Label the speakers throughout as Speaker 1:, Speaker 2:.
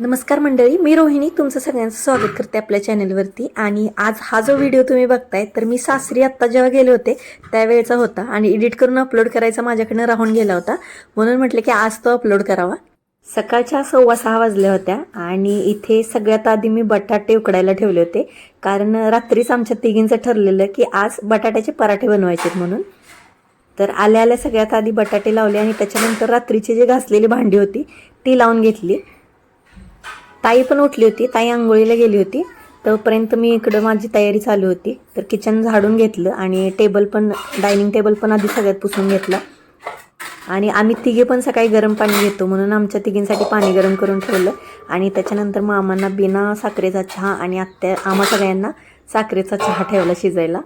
Speaker 1: नमस्कार मंडळी मी रोहिणी. तुमचं सगळ्यांचं स्वागत करते आपल्या चॅनलवरती. आणि आज हा जो व्हिडिओ तुम्ही बघताय तर मी सासरी आत्ता जेव्हा गेले होते त्यावेळेचा होता. आणि एडिट करून अपलोड करायचा माझ्याकडनं राहून गेला होता. म्हणून म्हटलं की आज तो अपलोड करावा. सकाळच्या सव्वा सहा वाजल्या होत्या आणि इथे सगळ्यात आधी मी बटाटे उकडायला ठेवले होते. कारण रात्रीच आमच्या तिघींचं ठरलेलं की आज बटाट्याचे पराठे बनवायचे म्हणून. तर आल्या आल्या सगळ्यात आधी बटाटे लावले आणि त्याच्यानंतर रात्रीची जी घासलेली भांडी होती ती लावून घेतली. ताई पण उठली होती. ताई आंघोळीला गेली होती. तोपर्यंत मी इकडं माझी तयारी चालू होती. तर किचन झाडून घेतलं आणि टेबल पण डायनिंग टेबल पण आधी सगळ्यात पुसून घेतला. आणि आम्ही तिघे पण सकाळी गरम पाणी घेतो म्हणून आमच्या तिघींसाठी पाणी गरम करून ठेवलं. आणि त्याच्यानंतर मामांना बिना साखरेचा चहा आणि आत्या आम्हा सगळ्यांना साखरेचा चहा ठेवला शिजायला.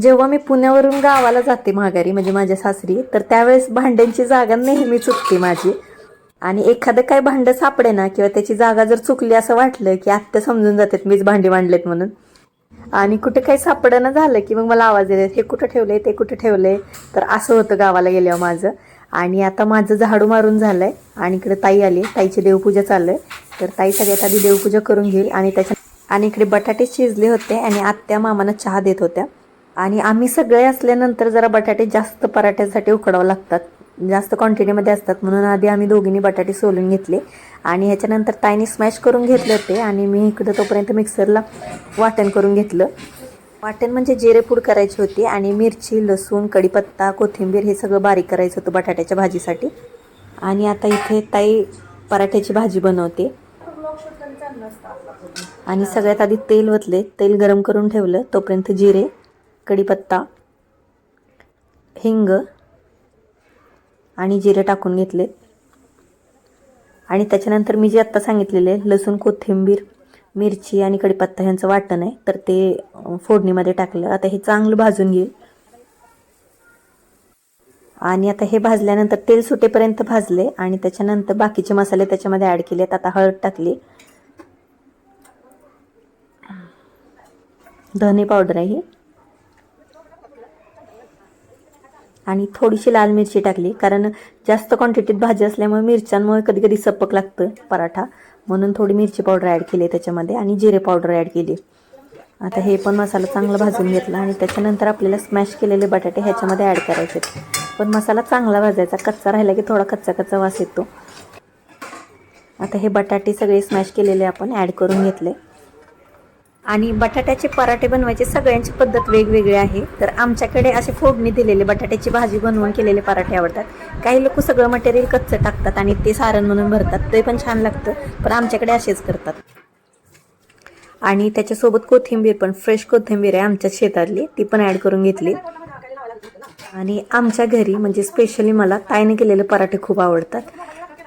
Speaker 1: जेव्हा मी पुण्यावरून गावाला जाते माघारी म्हणजे माझ्या सासरी तर त्यावेळेस भांड्यांची जागा नेहमी चुकते माझी. आणि एखादं काय भांडं सापडे ना किंवा त्याची जागा जर चुकली असं वाटलं की आत्ता समजून जातात मीच भांडी मांडलेत म्हणून. आणि कुठे काही सापडणं झालं की मग मला आवाज येतात हे कुठं ठेवलंय ते कुठं ठेवलंय? तर असं होतं गावाला गेल्यावर माझं. आणि आता माझं झाडू मारून झालंय आणि इकडे ताई आली. ताईची देवपूजा चालू आहे तर ताई सगळ्यात आधी देवपूजा करून घेईल आणि त्याच्या आणि इकडे बटाटे शिजले होते आणि आत्या मामानं चहा देत होत्या. आणि आम्ही सगळे असल्यानंतर जरा बटाटे जास्त पराठ्यासाठी उकडावं लागतात. जास्त क्वांटिटीमध्ये असतात. म्हणून आधी आम्ही दोघींनी बटाटे सोलून घेतले. आणि ह्याच्यानंतर ताईने स्मॅश करून घेतले होते. आणि मी इकडं तोपर्यंत मिक्सरला वाटण करून घेतलं. वाटण म्हणजे जिरे पूड करायची होती. आणि मिरची लसूण कढीपत्ता कोथिंबीर हे सगळं बारीक करायचं होतं बटाट्याच्या भाजीसाठी. आणि आता इथे ताई पराठ्याची भाजी बनवते. आणि सगळ्यात आधी तेल ओतले. तेल गरम करून ठेवलं. तोपर्यंत जिरे कढीपत्ता हिंग आणि जिरे टाकून घेतले. आणि त्याच्यानंतर मी जे आत्ता सांगितलेले लसूण कोथिंबीर मिरची आणि कढीपत्ता ह्यांचं वाटण आहे तर ते फोडणीमध्ये टाकलं. आता हे चांगलं भाजून घेईल आणि आता हे भाजल्यानंतर तेल सुटेपर्यंत भाजले आणि त्याच्यानंतर बाकीचे मसाले त्याच्यामध्ये ॲड केलेत. आता हळद टाकली. धने पावडर आहे ही. आणि थोडीशी लाल मिरची टाकली कारण जास्त क्वांटिटीत भाजी असल्यामुळे मिरच्यांमुळे कधी कधी सपक लागतं पराठा. म्हणून थोडी मिरची पावडर ॲड केली त्याच्यामध्ये आणि जिरे पावडर ॲड केली. आता हे पण मसाला चांगला भाजून घेतला आणि त्याच्यानंतर आपल्याला स्मॅश केलेले बटाटे ह्याच्यामध्ये ॲड करायचे पण मसाला चांगला भाजायचा कच्चा राहिला की थोडा कच्चा कच्चा वास येतो. आता हे बटाटे सगळे स्मॅश केलेले आपण ॲड करून घेतले. आणि बटाट्याचे पराठे बनवायचे सगळ्यांची पद्धत वेगवेगळी आहे. तर आमच्याकडे असे फोडणी दिलेले बटाट्याची भाजी बनवून केलेले पराठे आवडतात. काही लोक सगळं मटेरियल कच्चं टाकतात आणि ते सारण म्हणून भरतात. ते पण छान लागतं पण आमच्याकडे असेच करतात. आणि त्याच्यासोबत कोथिंबीर पण फ्रेश कोथिंबीर आहे आमच्या शेतातली ती पण ॲड करून घेतली. आणि आमच्या घरी म्हणजे स्पेशली मला ताईने केलेले पराठे खूप आवडतात.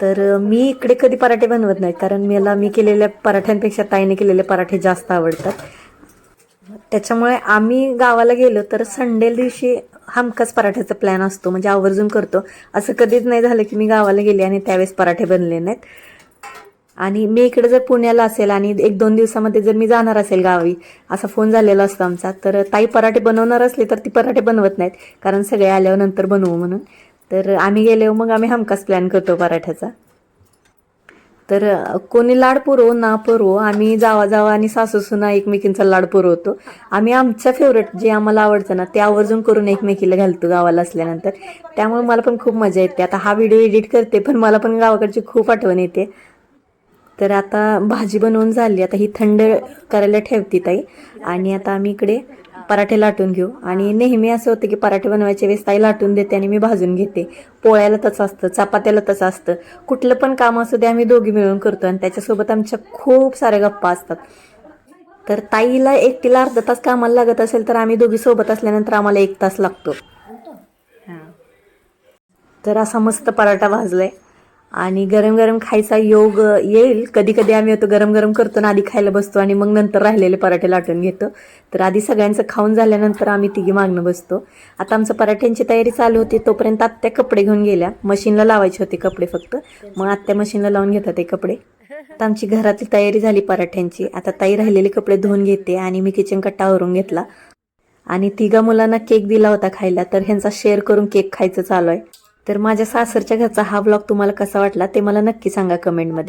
Speaker 1: तर मी इकडे कधी पराठे बनवत नाही कारण मला मी केलेल्या पराठ्यांपेक्षा ताईने केलेले पराठे जास्त आवडतात. त्याच्यामुळे आम्ही गावाला गेलो तर संडे दिवशी हमखास पराठ्याचा प्लॅन असतो म्हणजे आवर्जून करतो. असं कधीच नाही झालं की मी गावाला गेले आणि त्यावेळेस पराठे बनले नाहीत. आणि मी इकडे जर पुण्याला असेल आणि एक दोन दिवसामध्ये जर मी जाणार असेल गावी असा फोन झालेला असतो आमचा तर ताई पराठे बनवणार असले तर ती पराठे बनवत नाहीत कारण सगळे आल्यावर नंतर बनवू म्हणून. तर आम्ही गेल्यावर मग आम्ही हमखास प्लॅन करतो पराठ्याचा. तर कोणी लाड पुरवो ना पुरवो आम्ही जावा जावा आणि सासू सुना एकमेकींचा लाड पुरवतो. आम्ही आमच्या फेवरेट जे आम्हाला आवडतं ना ते आवर्जून करून एकमेकीला घालतो गावाला असल्यानंतर. त्यामुळे मला पण खूप मजा येते. आता हा व्हिडिओ एडिट करते पण मला पण गावाकडची खूप आठवण येते. तर आता भाजी बनवून झाली. आता ही थंड करायला ठेवते ताई. आणि आता आम्ही इकडे पराठे लाटून घेऊ. आणि नेहमी असं होतं की पराठे बनवायच्या वेळेस ताई लाटून देते आणि मी भाजून घेते. पोळ्याला तसं असतं चपात्याला तसं असतं. कुठलं पण काम असू दे आम्ही दोघी मिळून करतो आणि त्याच्यासोबत आमच्या खूप साऱ्या गप्पा असतात. तर ताईला एकटीला अर्धा तास कामाला लागत असेल तर आम्ही दोघी सोबत असल्यानंतर आम्हाला एक तास लागतो. तर असा मस्त पराठा भाजलाय. आणि गरम गरम खायचा योग येईल. कधी कधी आम्ही होतो गरम गरम करतो ना आधी खायला बसतो आणि मग नंतर राहिलेले पराठे लाटून घेतो. तर आधी सगळ्यांचं खाऊन झाल्यानंतर आम्ही तिघी मागणं बसतो. आता आमचं पराठ्यांची तयारी चालू होती. तोपर्यंत आत्या कपडे घेऊन गेल्या. मशीनला लावायचे होते कपडे फक्त. मग आत्या मशीनला लावून घेतात ते कपडे. आता आमची घरातली तयारी झाली पराठ्यांची. आता ताई राहिलेले कपडे धुवून घेते आणि मी किचन कट्टा आवरून घेतला. आणि तिघा मुलांना केक दिला होता खायला. तर ह्यांचा शेअर करून केक खायचं चालू आहे. तर माझ्या सासरच्या घरचा हा ब्लॉग तुम्हाला कसा वाटला ते मला नक्की सांगा कमेंटमध्ये